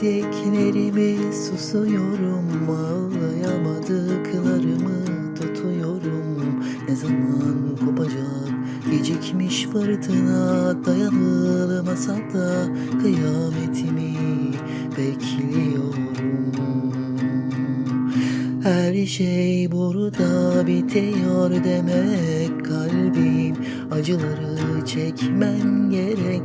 Söylediklerimi susuyorum Ağlayamadıklarımı tutuyorum. Ne zaman kopacak Gecikmiş fırtına Dayanılmasa da Kıyametimi bekliyorum her şey burada bitiyor demek kalbim. Acıları çekmen gerek.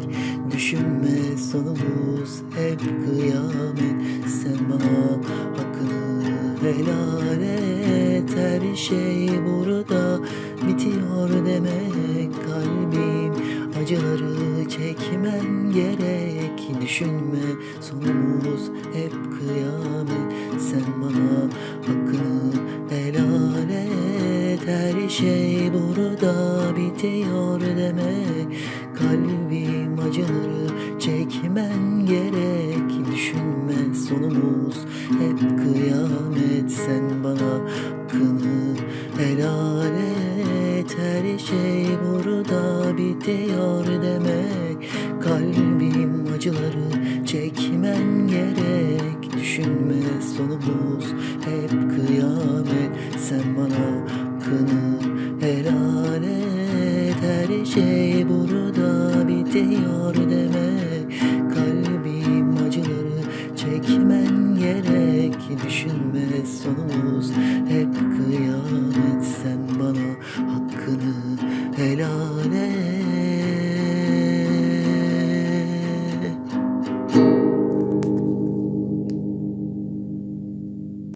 Düşünme sonumuz hep kıyamet. Sen bana hakkını helal et. Her şey burada bitiyor demek kalbim. Acıları çekmen gerek Düşünme sonumuz hep kıyamet. Sen bana hakkını helal et. Her şey burada bitiyor demek. Kalbim acıları çekmen gerek. Düşünme sonumuz hep kıyamet. Sen bana hakkını helal et. Her şey burada bitiyor acıları çekmen gerek. Düşünme sonumuz hep kıyamet. Sen bana hakkını helal et. Her şey burada bitiyor demek. Kalbim acıları çekmen gerek. Düşünme sonumuz hep kıyamet. Sen bana hakkını helal et.